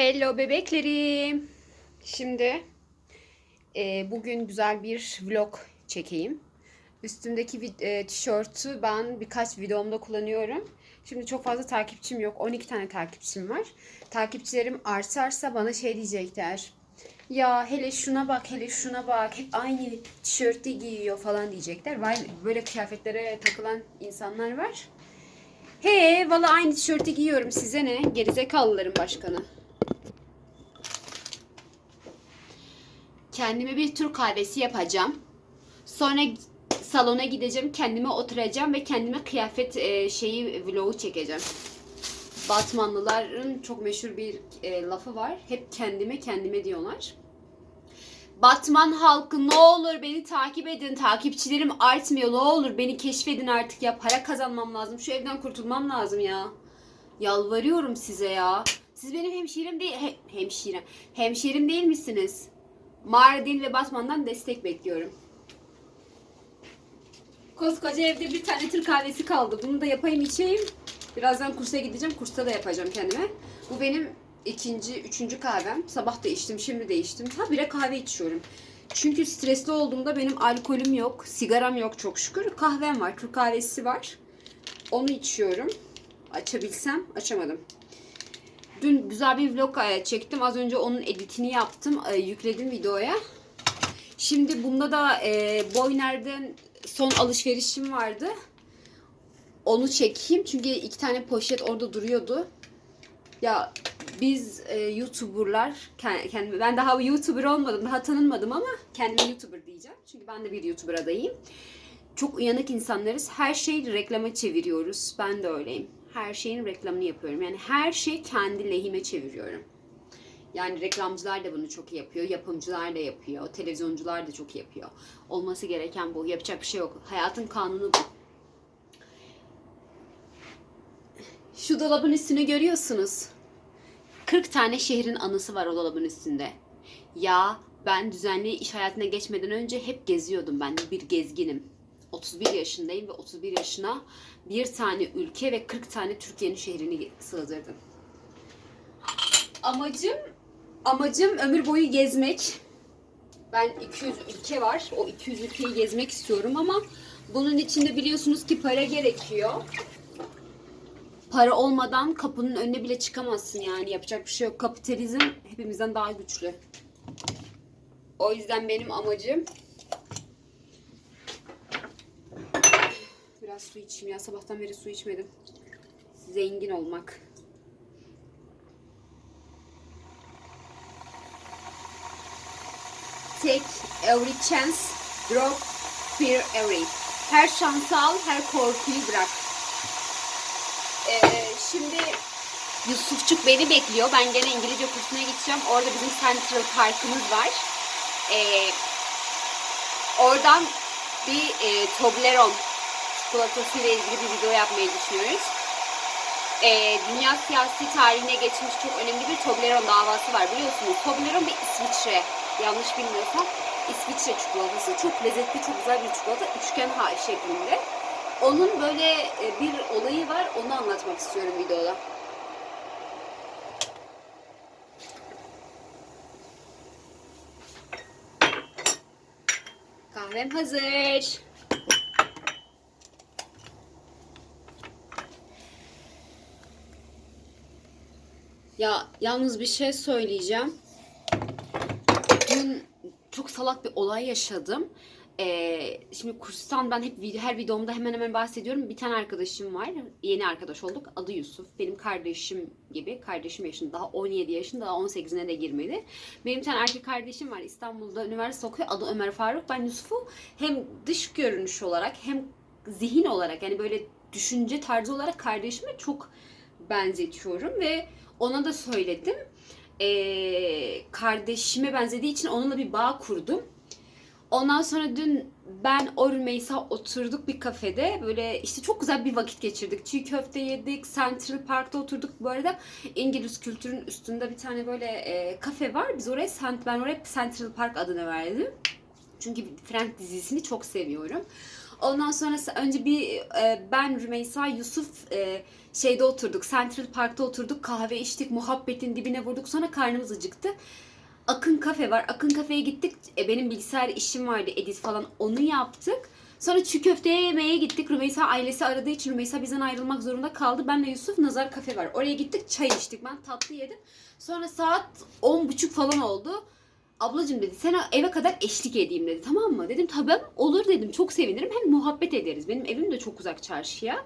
Hello bebeklerim. Şimdi e, bugün güzel bir vlog çekeyim. Üstümdeki e, tişörtü ben birkaç videomda kullanıyorum. Şimdi çok fazla takipçim yok. 12 tane takipçim var. Takipçilerim artarsa bana şey diyecekler. Ya hele şuna bak, hele şuna bak. Hep aynı tişörtü giyiyor falan diyecekler. Var böyle kıyafetlere takılan insanlar var. He, valla aynı tişörtü giyiyorum. Size ne? Gerizekalıların başkanı. Kendime bir Türk kahvesi yapacağım. Sonra salona gideceğim. Kendime oturacağım ve kendime kıyafet e, şeyi vlogu çekeceğim. Batmanlıların çok meşhur bir e, lafı var. Hep kendime kendime diyorlar. Batman halkı ne olur beni takip edin. Takipçilerim artmıyor. Ne olur beni keşfedin artık ya. Para kazanmam lazım. Şu evden kurtulmam lazım ya. Yalvarıyorum size ya. Siz benim hemşirim değil he- hemşirem. Hemşerim değil misiniz? Mardin ve Batman'dan destek bekliyorum. Koskoca evde bir tane Türk kahvesi kaldı. Bunu da yapayım içeyim. Birazdan kursa gideceğim. Kursta da yapacağım kendime. Bu benim ikinci, üçüncü kahvem. Sabah da içtim, şimdi de içtim. Ha bire kahve içiyorum. Çünkü stresli olduğumda benim alkolüm yok, sigaram yok çok şükür. Kahvem var, Türk kahvesi var. Onu içiyorum. Açabilsem, açamadım. Dün güzel bir vlog e, çektim. Az önce onun editini yaptım. e, Yükledim videoya. Şimdi bunda da e, Boyner'den son alışverişim vardı. Onu çekeyim. Çünkü iki tane poşet orada duruyordu. Ya biz e, YouTuber'lar, ke- kendime, ben daha YouTuber olmadım, daha tanınmadım ama kendime YouTuber diyeceğim. Çünkü ben de bir YouTuber adayım. Çok uyanık insanlarız. Her şeyi reklama çeviriyoruz. Ben de öyleyim. Her şeyin reklamını yapıyorum. Yani her şey kendi lehime çeviriyorum. Yani reklamcılar da bunu çok iyi yapıyor. Yapımcılar da yapıyor. Televizyoncular da çok iyi yapıyor. Olması gereken bu. Yapacak bir şey yok. Hayatın kanunu bu. Şu dolabın üstünü görüyorsunuz. 40 tane şehrin anısı var o dolabın üstünde. Ya ben düzenli iş hayatına geçmeden önce hep geziyordum. Ben bir gezginim. 31 yaşındayım ve 31 yaşına bir tane ülke ve 40 tane Türkiye'nin şehrini sığdırdım. Amacım amacım ömür boyu gezmek. Ben 200 ülke var. O 200 ülkeyi gezmek istiyorum ama bunun içinde biliyorsunuz ki para gerekiyor. Para olmadan kapının önüne bile çıkamazsın yani yapacak bir şey yok. Kapitalizm hepimizden daha güçlü. O yüzden benim amacım biraz su içeyim ya sabahtan beri su içmedim. Zengin olmak. Take every chance, drop fear every. Her şansı al, her korkuyu bırak. Ee, şimdi Yusufçuk beni bekliyor. Ben gene İngilizce kursuna gideceğim. Orada bizim Central Park'ımız var. Ee, oradan bir e, Toblerone çikolatası ile ilgili bir video yapmayı düşünüyoruz. Ee, dünya siyasi tarihine geçmiş çok önemli bir Toblerone davası var biliyorsunuz. Toblerone bir İsviçre, yanlış bilmiyorsam İsviçre çikolatası. Çok lezzetli, çok güzel bir çikolata. Üçgen ha şeklinde. Onun böyle e, bir olayı var. Onu anlatmak istiyorum videoda. Kahvem hazır. Ya yalnız bir şey söyleyeceğim. Dün çok salak bir olay yaşadım. Ee, şimdi kurstan ben hep her videomda hemen hemen bahsediyorum. Bir tane arkadaşım var. Yeni arkadaş olduk. Adı Yusuf. Benim kardeşim gibi. Kardeşim yaşında. Daha 17 yaşında. Daha 18'ine de girmedi. Benim bir tane erkek kardeşim var. İstanbul'da üniversite okuyor. Adı Ömer Faruk. Ben Yusuf'u hem dış görünüş olarak hem zihin olarak yani böyle düşünce tarzı olarak kardeşime çok benzetiyorum ve ona da söyledim. Ee, kardeşime benzediği için onunla bir bağ kurdum. Ondan sonra dün ben o Rümeysa oturduk bir kafede. Böyle işte çok güzel bir vakit geçirdik. Çiğ köfte yedik. Central Park'ta oturduk. Bu arada İngiliz kültürün üstünde bir tane böyle e, kafe var. Biz oraya ben oraya Central Park adını verdim. Çünkü Friends dizisini çok seviyorum. Ondan sonra önce bir e, ben Rümeysa Yusuf e, şeyde oturduk. Central Park'ta oturduk. Kahve içtik. Muhabbetin dibine vurduk. Sonra karnımız acıktı. Akın kafe var. Akın kafeye gittik. E, benim bilgisayar işim vardı. Edit falan. Onu yaptık. Sonra çiğ köfteye yemeye gittik. Rümeysa ailesi aradığı için Rümeysa bizden ayrılmak zorunda kaldı. Benle Yusuf Nazar kafe var. Oraya gittik çay içtik. Ben tatlı yedim. Sonra saat 10.30 falan oldu. Ablacığım dedi sana eve kadar eşlik edeyim dedi tamam mı? Dedim tamam olur dedim çok sevinirim hem muhabbet ederiz. Benim evim de çok uzak çarşıya.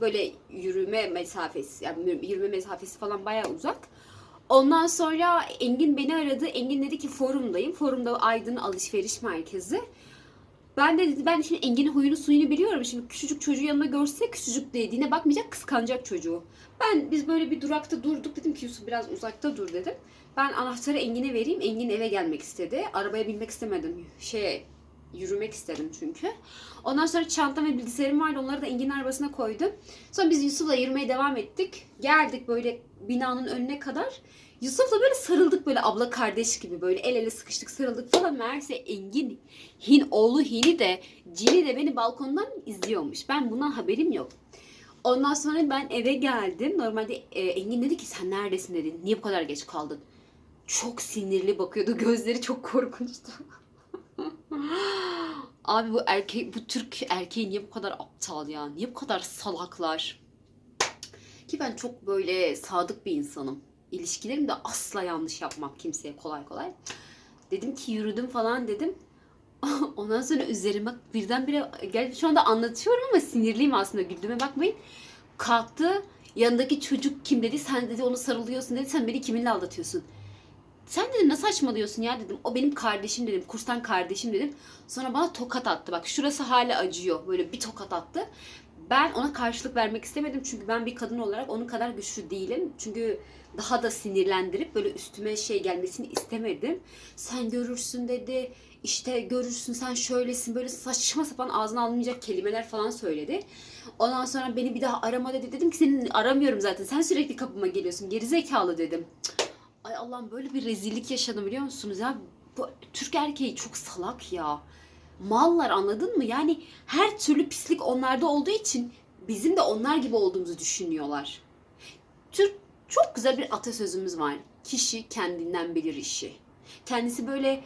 Böyle yürüme mesafesi yani yürüme mesafesi falan bayağı uzak. Ondan sonra Engin beni aradı. Engin dedi ki forumdayım. Forumda Aydın Alışveriş Merkezi. Ben de dedi ben şimdi Engin'in huyunu suyunu biliyorum. Şimdi küçücük çocuğu yanında görse küçücük dediğine bakmayacak kıskanacak çocuğu. Ben biz böyle bir durakta durduk dedim ki Yusuf biraz uzakta dur dedim. Ben anahtarı Engin'e vereyim. Engin eve gelmek istedi. Arabaya binmek istemedim. Şey yürümek istedim çünkü. Ondan sonra çantam ve bilgisayarım vardı. Onları da Engin'in arabasına koydum. Sonra biz Yusuf'la yürümeye devam ettik. Geldik böyle binanın önüne kadar. Yusuf'la böyle sarıldık böyle abla kardeş gibi böyle el ele sıkıştık sarıldık falan. Meğerse Engin, Hin oğlu Hin'i de Cini de beni balkondan izliyormuş. Ben bundan haberim yok. Ondan sonra ben eve geldim. Normalde e, Engin dedi ki sen neredesin dedi. Niye bu kadar geç kaldın? Çok sinirli bakıyordu. Gözleri çok korkunçtu. Abi bu erkek, bu Türk erkeği niye bu kadar aptal ya? Niye bu kadar salaklar? Ki ben çok böyle sadık bir insanım. İlişkilerimde asla yanlış yapmam kimseye kolay kolay. Dedim ki yürüdüm falan dedim. Ondan sonra üzerime birdenbire gel şu anda anlatıyorum ama sinirliyim aslında güldüğüme bakmayın. Kalktı yanındaki çocuk kim dedi sen dedi onu sarılıyorsun dedi sen beni kiminle aldatıyorsun. Sen dedim ne saçmalıyorsun ya dedim. O benim kardeşim dedim. Kurstan kardeşim dedim. Sonra bana tokat attı. Bak şurası hala acıyor. Böyle bir tokat attı. Ben ona karşılık vermek istemedim. Çünkü ben bir kadın olarak onun kadar güçlü değilim. Çünkü daha da sinirlendirip böyle üstüme şey gelmesini istemedim. Sen görürsün dedi. İşte görürsün sen şöylesin böyle saçma sapan ağzına alınmayacak kelimeler falan söyledi. Ondan sonra beni bir daha arama dedi. Dedim ki senin aramıyorum zaten. Sen sürekli kapıma geliyorsun. Gerizekalı dedim. Cık. Ay Allah'ım böyle bir rezillik yaşadım biliyor musunuz ya? Bu Türk erkeği çok salak ya. Mallar anladın mı? Yani her türlü pislik onlarda olduğu için bizim de onlar gibi olduğumuzu düşünüyorlar. Türk çok güzel bir atasözümüz var. Kişi kendinden bilir işi. Kendisi böyle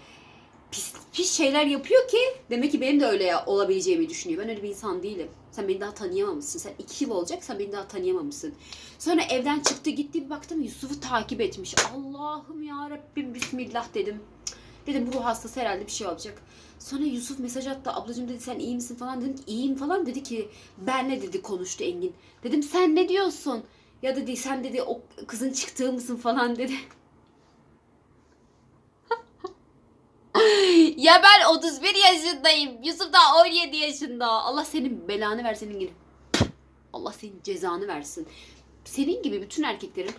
pis, pis şeyler yapıyor ki demek ki benim de öyle olabileceğimi düşünüyor. Ben öyle bir insan değilim. Sen beni daha tanıyamamışsın. Sen iki yıl olacak sen beni daha tanıyamamışsın. Sonra evden çıktı gitti bir baktım Yusuf'u takip etmiş. Allah'ım ya Rabbim bismillah dedim. Dedim bu ruh hastası herhalde bir şey olacak. Sonra Yusuf mesaj attı. Ablacığım dedi sen iyi misin falan. Dedim iyiyim falan. Dedi ki ben ne dedi konuştu Engin. Dedim sen ne diyorsun? Ya dedi sen dedi o kızın çıktığı mısın falan dedi. Ya ben 31 yaşındayım. Yusuf da 17 yaşında. Allah senin belanı versin Engin. Allah senin cezanı versin. Senin gibi bütün erkeklerin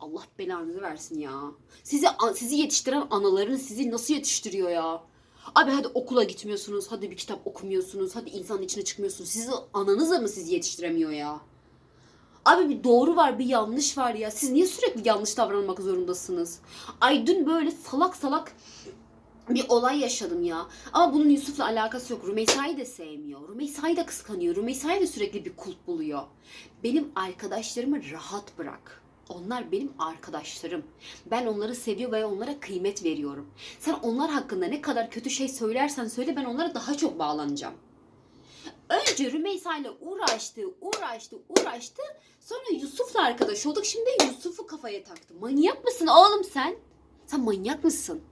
Allah belanızı versin ya. Sizi sizi yetiştiren analarınız sizi nasıl yetiştiriyor ya? Abi hadi okula gitmiyorsunuz, hadi bir kitap okumuyorsunuz, hadi insanın içine çıkmıyorsunuz. Sizi ananız mı sizi yetiştiremiyor ya? Abi bir doğru var, bir yanlış var ya. Siz niye sürekli yanlış davranmak zorundasınız? Ay dün böyle salak salak bir olay yaşadım ya. Ama bunun Yusuf'la alakası yok. Rümeysa'yı da sevmiyor. Rümeysa'yı da kıskanıyor. Rümeysa'yı da sürekli bir kulp buluyor. Benim arkadaşlarımı rahat bırak. Onlar benim arkadaşlarım. Ben onları seviyor ve onlara kıymet veriyorum. Sen onlar hakkında ne kadar kötü şey söylersen söyle ben onlara daha çok bağlanacağım. Önce Rümeysa ile uğraştı, uğraştı, uğraştı. Sonra Yusuf'la arkadaş olduk. Şimdi Yusuf'u kafaya taktı. Manyak mısın oğlum sen? Sen manyak mısın?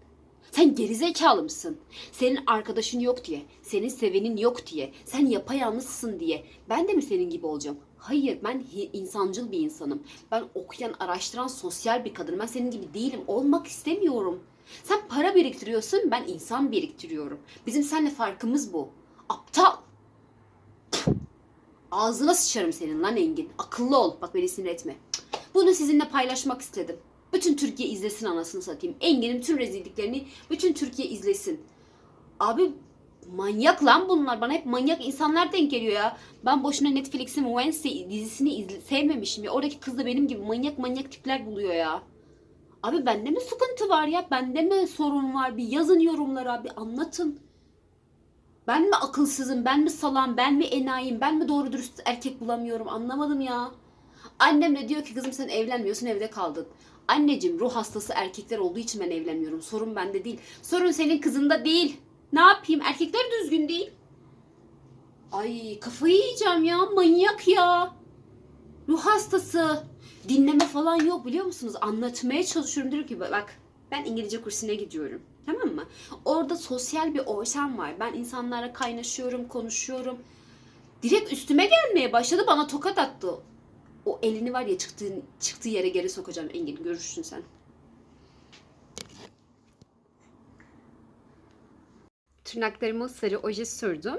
Sen gerizekalı mısın? Senin arkadaşın yok diye, senin sevenin yok diye, sen yapayalnızsın diye. Ben de mi senin gibi olacağım? Hayır, ben insancıl bir insanım. Ben okuyan, araştıran sosyal bir kadınım. Ben senin gibi değilim. Olmak istemiyorum. Sen para biriktiriyorsun, ben insan biriktiriyorum. Bizim seninle farkımız bu. Aptal. Ağzına sıçarım senin lan Engin. Akıllı ol. Bak beni sinir etme. Bunu sizinle paylaşmak istedim. Bütün Türkiye izlesin anasını satayım. Engin'in tüm rezilliklerini bütün Türkiye izlesin. Abi manyak lan bunlar. Bana hep manyak insanlar denk geliyor ya. Ben boşuna Netflix'in Wednesday dizisini izle- sevmemişim ya. Oradaki kız da benim gibi manyak manyak tipler buluyor ya. Abi bende mi sıkıntı var ya? Bende mi sorun var? Bir yazın yorumlara, bir anlatın. Ben mi akılsızım, ben mi salam, ben mi enayim, ben mi doğru dürüst erkek bulamıyorum anlamadım ya. Annem de diyor ki kızım sen evlenmiyorsun evde kaldın. Anneciğim ruh hastası erkekler olduğu için ben evlenmiyorum. Sorun bende değil. Sorun senin kızında değil. Ne yapayım? Erkekler düzgün değil. Ay kafayı yiyeceğim ya. Manyak ya. Ruh hastası. Dinleme falan yok biliyor musunuz? Anlatmaya çalışıyorum. Diyor ki bak ben İngilizce kursuna gidiyorum. Tamam mı? Orada sosyal bir ortam var. Ben insanlarla kaynaşıyorum, konuşuyorum. Direkt üstüme gelmeye başladı. Bana tokat attı. O elini var ya çıktığı, çıktığı yere geri sokacağım Engin. Görürsün sen. Tırnaklarıma sarı oje sürdüm.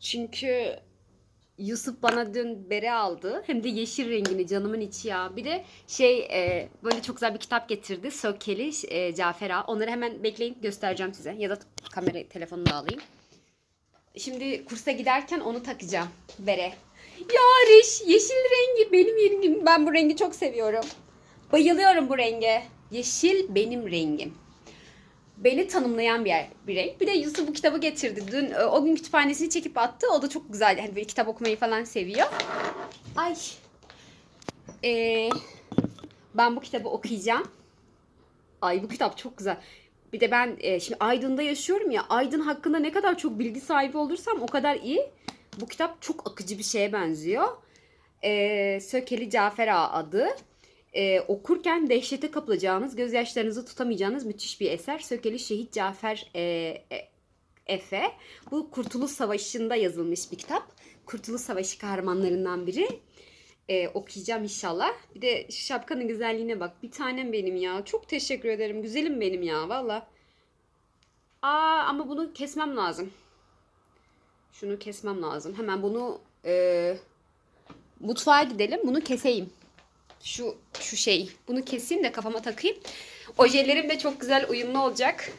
Çünkü Yusuf bana dün bere aldı. Hem de yeşil rengini canımın içi ya. Bir de şey e, böyle çok güzel bir kitap getirdi. Sökeli e, Cafer Ağa. Onları hemen bekleyin göstereceğim size. Ya da kamerayı telefonumu da alayım. Şimdi kursa giderken onu takacağım. Bere. Ya Reş, yeşil rengi benim rengim. Ben bu rengi çok seviyorum. Bayılıyorum bu renge. Yeşil benim rengim. Beni tanımlayan bir, yer, bir renk. Bir de Yusuf bu kitabı getirdi. Dün e, o gün kütüphanesini çekip attı. O da çok güzel. Hani böyle kitap okumayı falan seviyor. Ay. Ee, ben bu kitabı okuyacağım. Ay bu kitap çok güzel. Bir de ben e, şimdi Aydın'da yaşıyorum ya. Aydın hakkında ne kadar çok bilgi sahibi olursam o kadar iyi. Bu kitap çok akıcı bir şeye benziyor. Ee, Sökeli Cafer Ağa adı. Ee, okurken dehşete kapılacağınız, gözyaşlarınızı tutamayacağınız müthiş bir eser. Sökeli Şehit Cafer e, e, Efe. Bu Kurtuluş Savaşı'nda yazılmış bir kitap. Kurtuluş Savaşı kahramanlarından biri. Ee, okuyacağım inşallah. Bir de şapkanın güzelliğine bak. Bir tanem benim ya. Çok teşekkür ederim. Güzelim benim ya valla. Aa ama bunu kesmem lazım. Şunu kesmem lazım. Hemen bunu e, mutfağa gidelim. Bunu keseyim. Şu şu şey. Bunu keseyim de kafama takayım. Ojelerim de çok güzel uyumlu olacak.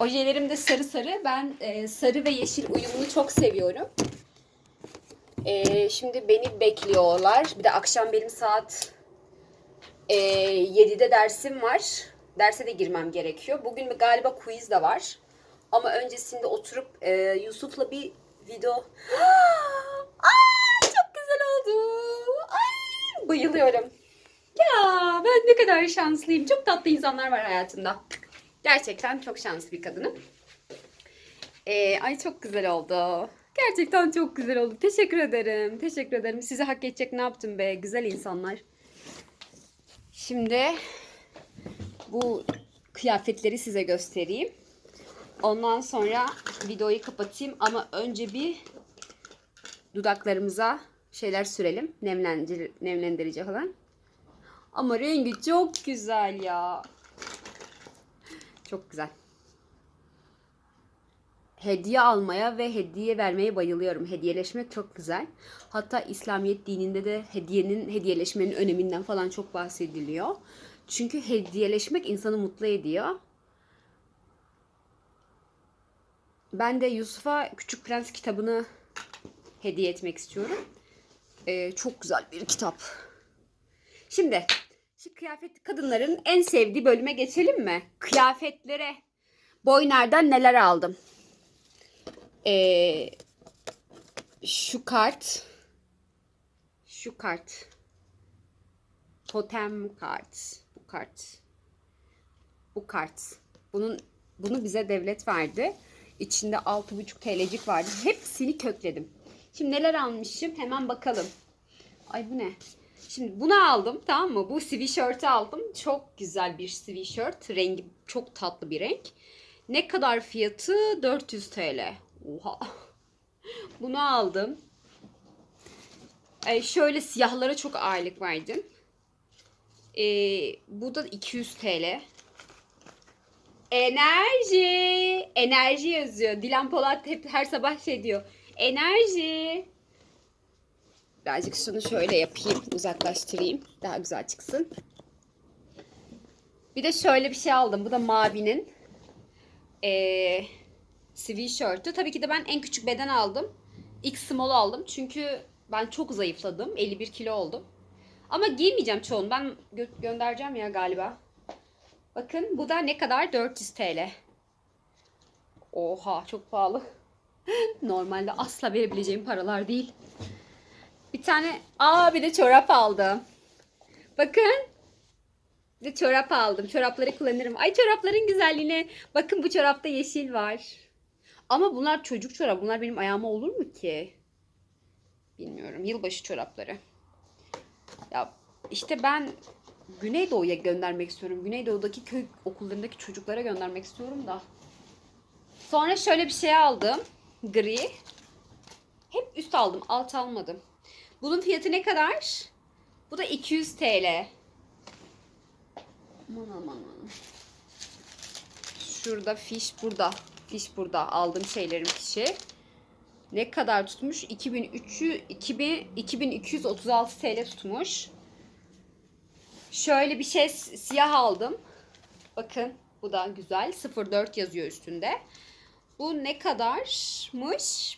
Ojelerim de sarı sarı. Ben e, sarı ve yeşil uyumunu çok seviyorum. E, şimdi beni bekliyorlar. Bir de akşam benim saat e, 7'de dersim var. Derse de girmem gerekiyor. Bugün galiba quiz de var. Ama öncesinde oturup e, Yusuf'la bir video... Aa, çok güzel oldu. Ay, bayılıyorum. Ya ben ne kadar şanslıyım. Çok tatlı insanlar var hayatımda. Gerçekten çok şanslı bir kadınım. Ee, ay çok güzel oldu. Gerçekten çok güzel oldu. Teşekkür ederim. Teşekkür ederim. Size hak edecek ne yaptım be güzel insanlar. Şimdi bu kıyafetleri size göstereyim. Ondan sonra videoyu kapatayım ama önce bir dudaklarımıza şeyler sürelim. Nemlendirici, nemlendirici falan. Ama rengi çok güzel ya. Çok güzel. Hediye almaya ve hediye vermeye bayılıyorum. Hediyeleşmek çok güzel. Hatta İslamiyet dininde de hediyenin, hediyeleşmenin öneminden falan çok bahsediliyor. Çünkü hediyeleşmek insanı mutlu ediyor. Ben de Yusuf'a Küçük Prens kitabını hediye etmek istiyorum. Ee, çok güzel bir kitap. Şimdi şu kıyafet kadınların en sevdiği bölüme geçelim mi? Kıyafetlere. Boyner'den neler aldım? Ee, şu kart. Şu kart. Totem kart. Bu kart. Bu kart. Bunun bunu bize devlet verdi. İçinde 6,5 TL'cik vardı. Hepsini kökledim. Şimdi neler almışım hemen bakalım. Ay bu ne? Şimdi bunu aldım tamam mı? Bu sweatshirt'ı aldım. Çok güzel bir sweatshirt. Rengi çok tatlı bir renk. Ne kadar fiyatı? 400 TL. Oha. Bunu aldım. Ee, şöyle siyahlara çok ağırlık verdim. Ee, bu da 200 TL. Enerji. Enerji yazıyor. Dilan Polat hep her sabah şey diyor. Enerji. Birazcık şunu şöyle yapayım. Uzaklaştırayım. Daha güzel çıksın. Bir de şöyle bir şey aldım. Bu da mavinin. Ee, sweatshirt'ü. Tabii ki de ben en küçük beden aldım. X small aldım. Çünkü ben çok zayıfladım. 51 kilo oldum. Ama giymeyeceğim çoğunu. Ben gö- göndereceğim ya galiba. Bakın bu da ne kadar? 400 TL. Oha çok pahalı. Normalde asla verebileceğim paralar değil. Bir tane aa bir de çorap aldım. Bakın. Bir de çorap aldım. Çorapları kullanırım. Ay çorapların güzelliğine. Bakın bu çorapta yeşil var. Ama bunlar çocuk çorap. Bunlar benim ayağıma olur mu ki? Bilmiyorum. Yılbaşı çorapları. Ya işte ben Güneydoğu'ya göndermek istiyorum. Güneydoğu'daki köy okullarındaki çocuklara göndermek istiyorum da. Sonra şöyle bir şey aldım. Gri. Hep üst aldım. Alt almadım. Bunun fiyatı ne kadar? Bu da 200 TL. Aman aman aman. Şurada fiş burada. Fiş burada. Aldığım şeylerin fişi. Ne kadar tutmuş? 2300 2000 2236 TL tutmuş. Şöyle bir şey siyah aldım. Bakın bu da güzel. 04 yazıyor üstünde. Bu ne kadarmış?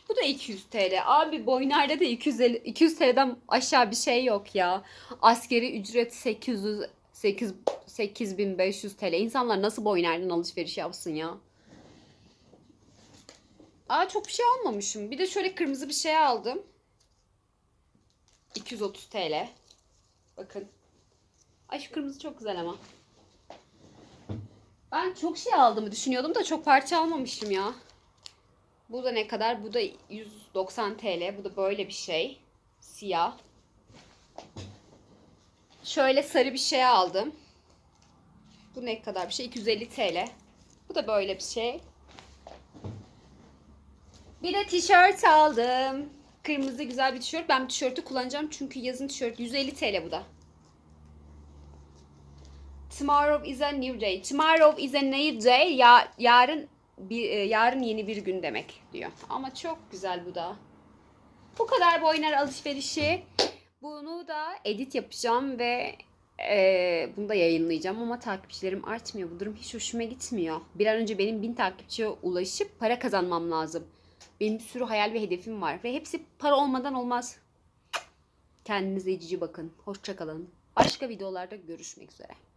Bu da 200 TL. Abi Boyner'de de 250, 200 TL'den aşağı bir şey yok ya. Askeri ücret 800 8 8500 TL. İnsanlar nasıl Boyner'den alışveriş yapsın ya? Aa çok bir şey almamışım. Bir de şöyle kırmızı bir şey aldım. 230 TL. Bakın. Ay şu kırmızı çok güzel ama. Ben çok şey aldığımı düşünüyordum da çok parça almamışım ya. Bu da ne kadar? Bu da 190 TL. Bu da böyle bir şey. Siyah. Şöyle sarı bir şey aldım. Bu ne kadar bir şey? 250 TL. Bu da böyle bir şey. Bir de tişört aldım. Kırmızı güzel bir tişört. Ben bu tişörtü kullanacağım çünkü yazın tişört 150 TL bu da. Tomorrow is a new day. Tomorrow is a new day. Ya, yarın bir e, yarın yeni bir gün demek diyor. Ama çok güzel bu da. Bu kadar boyner alışverişi. Bunu da edit yapacağım ve e, bunu da yayınlayacağım ama takipçilerim artmıyor. Bu durum hiç hoşuma gitmiyor. Bir an önce benim bin takipçiye ulaşıp para kazanmam lazım. Benim bir sürü hayal ve hedefim var ve hepsi para olmadan olmaz. Kendinize cici bakın. Hoşçakalın. Başka videolarda görüşmek üzere.